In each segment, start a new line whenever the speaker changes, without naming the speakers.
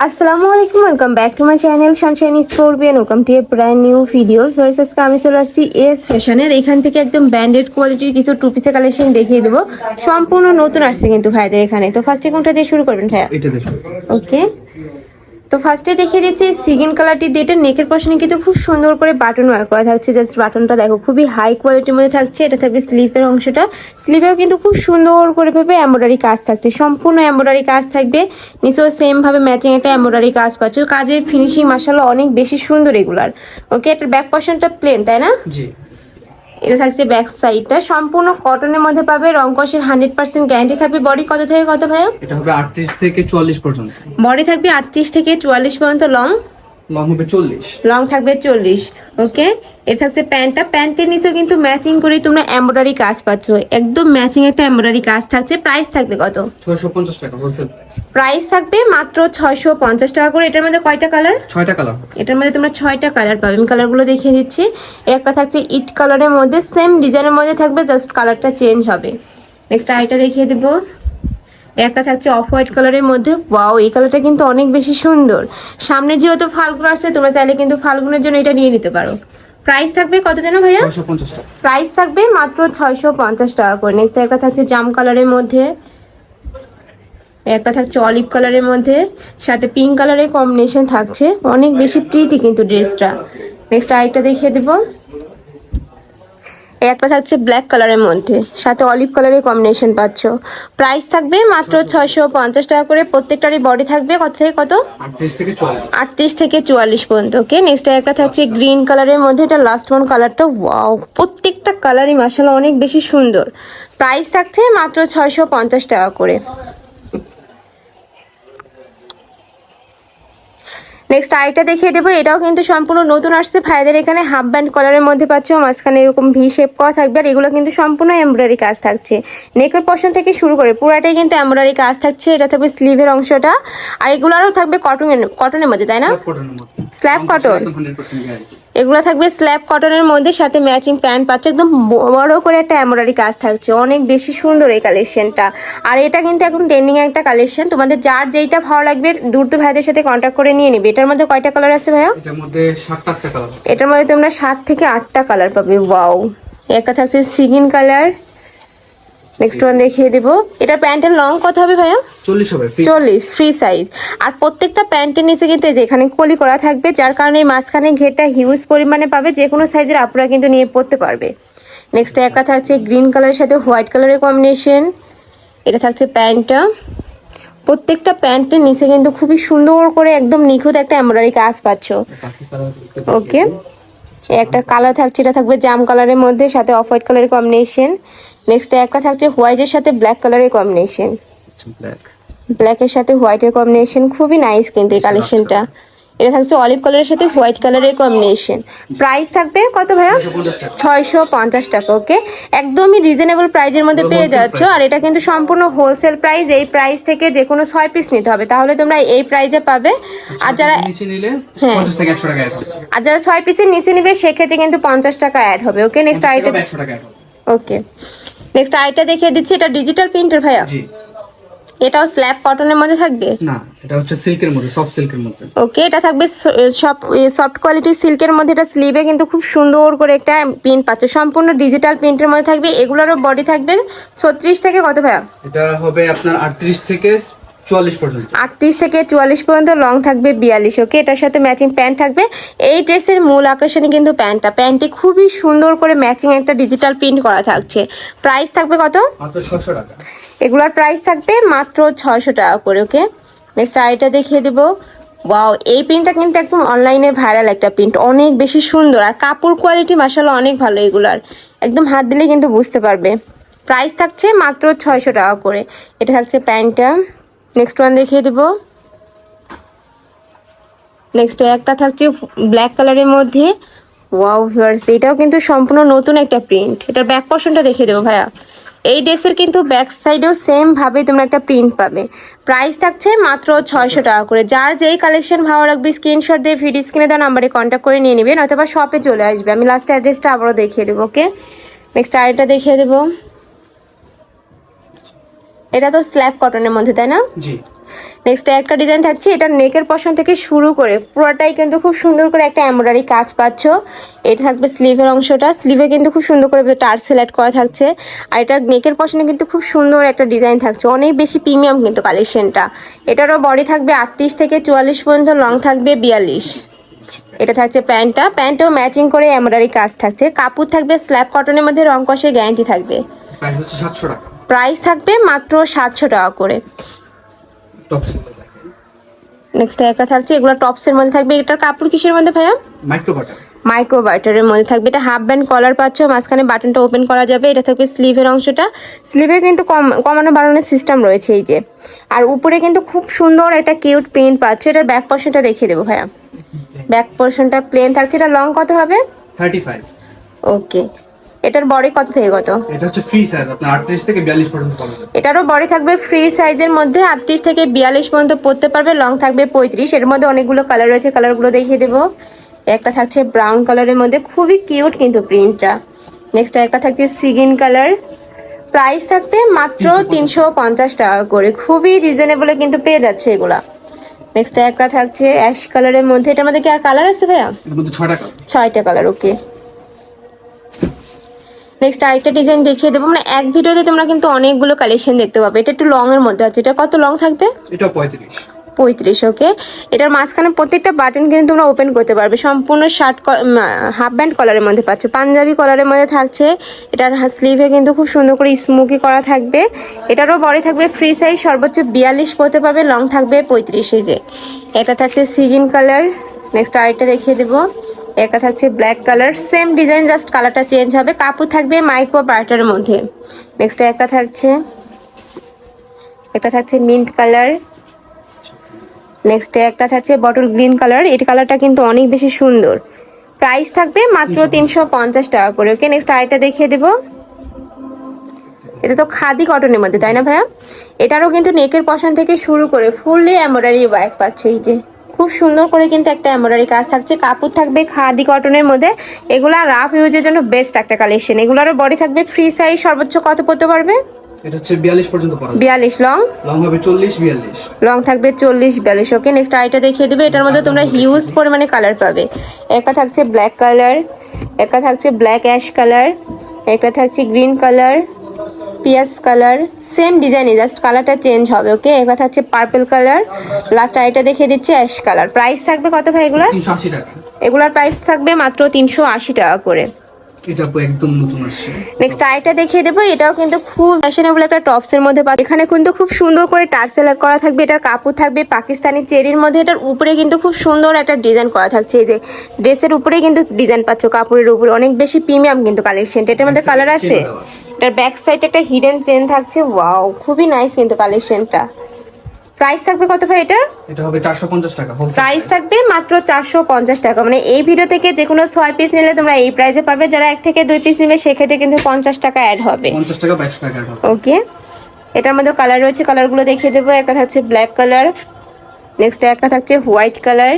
আসসালামু আলাইকুম welcome back to my channel sunshine স্কোরবিয়ান welcome to a brand new video first আজকে আমি চলে আসছি এস ফ্যাশনের এখান থেকে একদম ব্র্যান্ডেড কোয়ালিটির কিছু টু পিসের কালেকশন দেখিয়ে দেবো। সম্পূর্ণ নতুন আসছে কিন্তু ভাইদের এখানে। তো ফার্স্টে কোনটা দিয়ে শুরু করবেন ভাইয়া। ওকে তো ফার্স্টে দেখিয়ে দিচ্ছি, সিগিন কালারটি দিয়ে এটা নেকের পশনে কিন্তু খুব সুন্দর করে বাটন ওয়ার্ক করা থাকছে। জাস্ট বাটনটা দেখো, খুবই হাই কোয়ালিটির মধ্যে থাকছে। এটা থাকবে স্লিপের অংশটা। স্লিপেও কিন্তু খুব সুন্দর করে ভাবে এমব্রয়ডারি কাজ থাকছে। সম্পূর্ণ এমব্রয়ডারি কাজ থাকবে। নিচেও সেমভাবে ম্যাচিং একটা এমব্রয়ডারি কাজ পাচ্ছ। কাজের ফিনিশিং মাসাল্লাহ অনেক বেশি সুন্দর এগুলার। ওকে এটার ব্যাক পশনটা প্লেন তাই না?
জি।
এটা থাকছে ব্যাক সাইডটা সম্পূর্ণ কটনের মধ্যে পাবে রং কষের হান্ড্রেড পার্সেন্ট গ্যারান্টি থাকবে। বডি কত থেকে কত ভাইয়া?
এটা হবে আটত্রিশ থেকে চুয়াল্লিশ পর্যন্ত।
বডি থাকবে আটত্রিশ থেকে চুয়াল্লিশ পর্যন্ত লং
লং হবে চল্লিশ।
লং থাকবে চল্লিশ ওকে? এ থাকছে প্যান্টটা। প্যান্টের নিচেও কিন্তু ম্যাচিং করে তোমরা এমব্রয়ডারি কাজ পাচ্ছ। একদম ম্যাচিং একটা এমব্রয়ডারি কাজ থাকছে। প্রাইস থাকবে কত?
ছয়শো পঞ্চাশ টাকা হোলসেল
প্রাইস থাকবে মাত্র ছয়শো পঞ্চাশ টাকা করে। এটার মধ্যে কয়টা কালার?
ছয়টা কালার।
এটার মধ্যে তোমরা ছয়টা কালার পাবে। আমি কালারগুলো দেখিয়ে দিচ্ছি। একটা থাকছে ইট কালারের মধ্যে। সেম ডিজাইনের মধ্যে থাকবে জাস্ট কালারটা চেঞ্জ হবে। নেক্সট আরেকটা দেখিয়ে দেবো। একটা থাকছে অফ হোয়াইট কালারের মধ্যে। ওয়াও এই কালারটা কিন্তু অনেক বেশি সুন্দর। সামনে যেহেতু ফাল্গুন আসছে তোমরা চাইলে কিন্তু ফাল্গুনের জন্য এটা নিয়ে নিতে পারো। প্রাইস থাকবে কত যেন ভাইয়া? প্রাইস থাকবে মাত্র ছয়শো পঞ্চাশ টাকা করে। নেক্সট একটা থাকছে জাম কালারের মধ্যে। একটা থাকছে অলিভ কালারের মধ্যে। সাথে পিঙ্ক কালারের কম্বিনেশন থাকছে। অনেক বেশি প্রিটি কিন্তু ড্রেসটা নেক্সট আরেকটা দেখিয়ে দেবো। একটা থাকছে ব্ল্যাক কালারের মধ্যে। সাথে অলিভ কালারের কম্বিনেশন পাচ্ছ। প্রাইস থাকবে মাত্র ছয়শো পঞ্চাশ টাকা করে। প্রত্যেকটারই বডি থাকবে কত থেকে কত?
আটত্রিশ থেকে চুয়াল্লিশ।
পর্যন্ত ওকে নেক্সট একটা থাকছে গ্রিন কালারের মধ্যে। এটা লাস্ট ওয়ান কালারটা ওয়াও প্রত্যেকটা কালারই মাসালা অনেক বেশি সুন্দর। প্রাইস থাকছে মাত্র ছয়শো পঞ্চাশ টাকা করে। নেক্সট আরেকটা দেখিয়ে দেবো। এটাও কিন্তু সম্পূর্ণ নতুন আসছে। ভাইদের এখানে হাফ ব্যান্ড কলারের মধ্যে পাচ্ছ মাঝখানে এরকম ভি শেপ করা থাকবে আর এগুলো কিন্তু সম্পূর্ণ এমব্রয়ডারি কাজ থাকছে। নেকের পশন থেকে শুরু করে পুরাটাই কিন্তু এমব্রয়ডারি কাজ থাকছে। এটা থাকবে স্লিভের অংশটা। আর এগুলো আরও থাকবে কটনের কটনের মধ্যে তাই না? স্ল্যাব কটন এগুলো থাকবে স্ল্যাব কটনের মধ্যে সাথে ম্যাচিং প্যান্ট পাচ্ছে। একদম বড় করে একটা এমব্রয়ডারি কাজ থাকছে। অনেক বেশি সুন্দর এই কালেকশনটা আর এটা কিন্তু এখন ট্রেন্ডিং একটা কালেকশন তোমাদের যার যেইটা ভালো লাগবে দূর দ্রুত ভাইদের সাথে কন্ট্যাক্ট করে নিয়ে নিবে। এটার মধ্যে কয়টা কালার আছে ভাইয়া?
এটার মধ্যে সাতটা কালার
এটার মধ্যে তোমরা সাত থেকে আটটা কালার পাবে। ওয়াও একটা থাকছে সিগিন কালার নেক্সট ওয়ান দেখিয়ে দেবো। এটা প্যান্টের লং কত হবে ভাইয়া?
চল্লিশ হবে
চল্লিশ ফ্রি সাইজ আর প্রত্যেকটা প্যান্টের নিচে কিন্তু এই যে কলি করা থাকবে যার কারণে মাঝখানে ঘেরটা হিউজ পরিমাণে পাবে যে কোনো সাইজের আপনারা কিন্তু নিয়ে পড়তে পারবে। নেক্সট একটা থাকছে গ্রিন কালারের সাথে হোয়াইট কালারের কম্বিনেশন এটা থাকছে প্যান্টটা। প্রত্যেকটা প্যান্টের নিচে কিন্তু খুবই সুন্দর করে একদম নিখুঁত একটা এমব্রয়ডারি কাজ পাচ্ছ। ওকে একটা কালার থাকছে এটা থাকবে জাম কালারের মধ্যে সাথে অফ হোয়াইট কালারের কম্বিনেশন নেক্সট একটা থাকছে হোয়াইটের সাথে ব্ল্যাক কালারের কম্বিনেশন
ব্ল্যাক
ব্ল্যাকের সাথে হোয়াইটের কম্বিনেশন খুবই নাইস কিন্তু এই কালেকশনটা এটা থাকছে অলিভ কালারের সাথে হোয়াইট কালারের কম্বিনেশন প্রাইস থাকবে কত ভাইয়া? ছয়শো পঞ্চাশ টাকা। ওকে একদমই রিজনেবল প্রাইজের মধ্যে পেয়ে যাচ্ছ। আর এটা কিন্তু সম্পূর্ণ হোলসেল প্রাইস এই প্রাইস থেকে যে কোনো ছয় পিস নিতে হবে। তাহলে তোমরা এই প্রাইজে পাবে। আর যারা হ্যাঁ। আর যারা ছয় পিসের নিচে নিবে সেক্ষেত্রে কিন্তু পঞ্চাশ টাকা অ্যাড হবে ওকে নেক্সট আইটা
একশো টাকা অ্যাড হবে।
ওকে নেক্সট আইটা দেখিয়ে দিচ্ছি এটা ডিজিটাল প্রিন্টার ভাইয়া।
জি।
এটাও স্ল্যাব কটনের মধ্যে থাকবে?
না এটা হচ্ছে সিল্কের মধ্যে সফট সিল্কের মধ্যে।
ওকে এটা থাকবে সব সফট কোয়ালিটি সিল্কের মধ্যে এটা স্লিভে কিন্তু খুব সুন্দর করে একটা প্রিন্ট পাচ্ছে। সম্পূর্ণ ডিজিটাল প্রিন্টের মধ্যে থাকবে এগুলোরও বডি থাকবে ছত্রিশ থেকে কত ভাইয়া?
এটা হবে আপনার আটত্রিশ থেকে চুয়াল্লিশ পর্যন্ত।
আটত্রিশ থেকে চুয়াল্লিশ পর্যন্ত লং থাকবে বিয়াল্লিশ ওকে এটার সাথে ম্যাচিং প্যান্ট থাকবে। এই ড্রেসের মূল আকর্ষণই কিন্তু প্যান্টটা। প্যান্টটি খুবই সুন্দর করে ম্যাচিং একটা ডিজিটাল প্রিন্ট করা থাকছে। প্রাইস থাকবে কত?
মাত্র ছশো টাকা।
এগুলোর প্রাইস থাকবে মাত্র ছয়শো টাকা করে ওকে নেক্সট আইটা দেখিয়ে দেবো। ওয়াও এই প্রিন্টটা কিন্তু একদম অনলাইনে ভাইরাল একটা প্রিন্ট অনেক বেশি সুন্দর। আর কাপড় কোয়ালিটি মাসাল্লাহ অনেক ভালো এগুলার। একদম হাত দিলে কিন্তু বুঝতে পারবে। প্রাইস থাকছে মাত্র ছয়শো টাকা করে। এটা থাকছে প্যান্টটা। নেক্সট ওয়ান দেখিয়ে দেবো। নেক্সট একটা থাকছে ব্ল্যাক কালারের মধ্যে। ওয়াও ভিউয়ার্স এটাও কিন্তু সম্পূর্ণ নতুন একটা প্রিন্ট এটার ব্যাক পোর্শনটা দেখিয়ে দেবো ভাইয়া। এই ড্রেসের কিন্তু ব্যাক সাইডেও সেম ভাবে তোমরা একটা প্রিন্ট পাবে। প্রাইস থাকছে মাত্র ছয়শো টাকা করে। যার যেই কালেকশন ভালো লাগবে স্ক্রিনশট দিয়ে ভিডিও স্ক্রিনে দেওয়া নাম্বারে কন্ট্যাক্ট করে নিয়ে নেবেন অথবা শপে চলে আসবে। আমি লাস্ট অ্যাড্রেসটা আবারও দেখিয়ে দেবো ওকে নেক্সট আরেকটা দেখিয়ে দেবো। এটা তো স্ল্যাব কটনের মধ্যে তাই না?
জি।
নেক্সট একটা ডিজাইন থাকছে এটা নেকের পশন থেকে শুরু করে পুরোটাই কিন্তু খুব সুন্দর করে একটা এমব্রয়ডারি কাজ পাচ্ছ। এটা থাকবে স্লিভের অংশটা। স্লিভে কিন্তু খুব সুন্দর করে টার সিলেক্ট করা থাকছে। আর এটার নেকের পশনে কিন্তু খুব সুন্দর একটা ডিজাইন থাকছে। অনেক বেশি প্রিমিয়াম কিন্তু কালেকশনটা এটারও বডি থাকবে আটত্রিশ থেকে চুয়াল্লিশ পর্যন্ত লং থাকবে বিয়াল্লিশ। এটা থাকছে প্যান্টটা। প্যান্টও ম্যাচিং করে এমব্রয়ডারি কাজ থাকছে। কাপড় থাকবে স্ল্যাব কটনের মধ্যে রং কষে গ্যারান্টি থাকবে।
প্রাইস হচ্ছে সাতশো টাকা।
প্রাইস থাকবে মাত্র সাতশো টাকা করে। নেক্সট একটা থাকছে এগুলো টপসের মধ্যে থাকবে। এটার কাপড় কিসের মধ্যে ভাইয়া?
মাইক্রো
বাটারের মধ্যে থাকবে। এটা হাফ ব্যান্ড কলার পাচ্ছ মাঝখানে বাটনটা ওপেন করা যাবে। এটা থাকবে স্লিভের অংশটা। স্লিভে কিন্তু কম কমানো বাড়ানোর সিস্টেম রয়েছে এই যে। আর উপরে কিন্তু খুব সুন্দর একটা কিউট প্রিন্ট পাচ্ছ। এটার ব্যাক পোর্শনটা দেখিয়ে দেবো ভাইয়া। ব্যাক পোর্শনটা প্লেন থাকছে। এটা লং কত হবে?
থার্টি ফাইভ
ওকে এটার বডি কত থেকে কত?
এটা হচ্ছে ফ্রি সাইজ আপনার আটত্রিশ থেকে বিয়াল্লিশ পর্যন্ত পাওয়া যাবে
এটারও বডি থাকবে ফ্রি সাইজের মধ্যে আটত্রিশ থেকে বিয়াল্লিশ পর্যন্ত পড়তে পারবে লং থাকবে পঁয়ত্রিশ। এর মধ্যে অনেকগুলো কালার রয়েছে কালারগুলো দেখিয়ে দেবো। একটা থাকছে ব্রাউন কালারের মধ্যে খুবই কিউট কিন্তু প্রিন্টটা নেক্সট একটা থাকছে সিগিন কালার প্রাইস থাকবে মাত্র তিনশো পঞ্চাশ। টাকা করে খুবই রিজনেবলে কিন্তু পেয়ে যাচ্ছে এগুলা। নেক্সট একটা থাকছে অ্যাশ কালারের মধ্যে এটার মধ্যে কি আর কালার আছে ভাইয়া?
এর মধ্যে ছয় টাকা
ছয়টা কালার ওকে নেক্সট আরেকটা ডিজাইন দেখিয়ে দেবো। মানে এক ভিডিওতে তোমরা কিন্তু অনেকগুলো কালেকশন দেখতে পাবে। এটা একটু লং এর মধ্যে আছে। এটা কত লং থাকবে?
এটাও পঁয়ত্রিশ।
পঁয়ত্রিশ ওকে এটার মাঝখানে প্রত্যেকটা বাটন কিন্তু তোমরা ওপেন করতে পারবে। সম্পূর্ণ শার্ট হাফ ব্যান্ড কলারের মধ্যে পাচ্ছ। পাঞ্জাবি কলারের মধ্যে থাকছে। এটার স্লিভে কিন্তু খুব সুন্দর করে স্মোকি করা থাকবে। এটারও বডি থাকবে ফ্রি সাইজ সর্বোচ্চ বিয়াল্লিশ পড়তে পারবে। লং থাকবে পঁয়ত্রিশ যে। এটা থাকছে সিগিন কালার নেক্সট আরেকটা দেখিয়ে দেবো। একটা থাকছে black colour same design just কালারটা চেঞ্জ হবে। কাপড় থাকবে মাইক্রো বার্টারের মধ্যে। নেক্সট একটা থাকছে একটা থাকছে মিন্ট কালার নেক্সট একটা থাকছে বটল গ্রিন কালার এই কালারটা কিন্তু অনেক বেশি সুন্দর। প্রাইস থাকবে মাত্র তিনশো পঞ্চাশ। টাকা করে ওকে নেক্সট আরেকটা দেখিয়ে দেবো। এটা তো খাদি কটনের মধ্যে তাই না ভাইয়া? এটারও কিন্তু নেকের পশন থেকে শুরু করে ফুললি এমব্রয়ডারি ওয়ার্ক পাচ্ছ এই যে। খুব সুন্দর করে কিন্তু একটা এমব্রয়ডারি কাজ থাকছে। কাপড় থাকবে খাদি কটনের মধ্যে। এগুলা রাফ ইউজের জন্য বেস্ট একটা কালেকশন এগুলোরও বডি থাকবে ফ্রি সাইজ সর্বোচ্চ কত পড়তে পারবে?
এটা হচ্ছে পর্যন্ত
লং
লং হবে
থাকবে চল্লিশ বিয়াল্লিশ। ওকে নেক্সট আইটা দেখিয়ে দেবে। এটার মধ্যে তোমরা হিউজ পরিমাণে কালার পাবে। একটা থাকছে ব্ল্যাক কালার একটা থাকছে ব্ল্যাক অ্যাশ কালার একটা থাকছে গ্রিন কালার পিয়াজ কালার সেম ডিজাইনে জাস্ট কালারটা চেঞ্জ হবে ওকে এবার থাকছে পার্পল কালার লাস্ট আইটা দেখিয়ে দিচ্ছে অ্যাশ কালার প্রাইস থাকবে কত ভাই এগুলার? এগুলার প্রাইস থাকবে মাত্র তিনশো আশি টাকা করে।
এটা একদম নতুন আসছে।
নেক্সট আইটা দেখিয়ে দেবো। এটাও কিন্তু খুব ফ্যাশনেবল একটা মধ্যে পাবে এখানে কিন্তু খুব সুন্দর করে টার্সেলার করা থাকবে এটার কাপড় থাকবে পাকিস্তানি চেরির মধ্যে এটার উপরে কিন্তু খুব সুন্দর একটা ডিজাইন করা থাকছে। এই যে ড্রেসের উপরেই কিন্তু ডিজাইন পাচ্ছ কাপড়ের উপরে। অনেক বেশি প্রিমিয়াম কিন্তু কালেকশন এটার মধ্যে কালার আছে। এটার ব্যাক সাইড একটা হিডেন চেন থাকছে। ওয়াও খুবই নাইস কিন্তু কালেকশনটা প্রাইস থাকবে কত ভাই এটার?
এটা হবে চারশো পঞ্চাশ টাকা হোলসেল
প্রাইস থাকবে মাত্র চারশো পঞ্চাশ টাকা। মানে এই ভিডিও থেকে যে কোনো 6 পিস নিলে তোমরা এই প্রাইসে পাবে। যারা এক থেকে দুই পিস নেবে সেক্ষেত্রে কিন্তু পঞ্চাশ টাকা অ্যাড হবে।
পঞ্চাশ টাকা বা একশো টাকা অ্যাড হবে।
ওকে এটার মধ্যে কালার রয়েছে। কালারগুলো দেখিয়ে দেবো। একটা থাকছে ব্ল্যাক কালার নেক্সট একটা থাকছে হোয়াইট কালার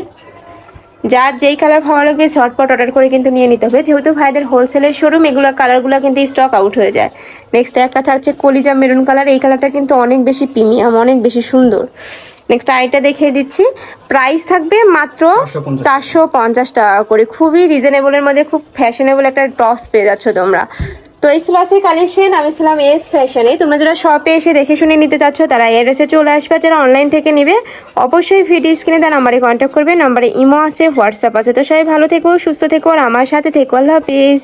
যার যেই কালার ভালো লাগবে ঝটপট অর্ডার করে কিন্তু নিয়ে নিতে হবে। যেহেতু ভাইদের হোলসেলের শোরুম এগুলোর কালারগুলো কিন্তু স্টক আউট হয়ে যায়। নেক্সট একটা থাকছে কলিজা মেরুন কালার এই কালারটা কিন্তু অনেক বেশি প্রিমিয়াম অনেক বেশি সুন্দর। নেক্সট আইটা দেখিয়ে দিচ্ছি। প্রাইস থাকবে মাত্র চারশো পঞ্চাশ। টাকা করে। খুবই রিজনেবলের মধ্যে খুব ফ্যাশনেবল একটা টস পেয়ে যাচ্ছ তোমরা। তো এই ছিল কালেকশন, আমি ছিলাম এস ফ্যাশনে তোমরা যারা শপে এসে দেখে শুনে নিতে চাচ্ছ, তারা এড্রেসে চলে আসবে। যারা অনলাইন থেকে নেবে, অবশ্যই ভিডিও স্ক্রিনে তার নাম্বারে কন্ট্যাক্ট করবে। নাম্বারে ইমো আছে হোয়াটসঅ্যাপ আছে। তো সবাই ভালো থেকো, সুস্থ থেকো, আর আমার সাথে থেকো। আল্লাহ হাফিজ।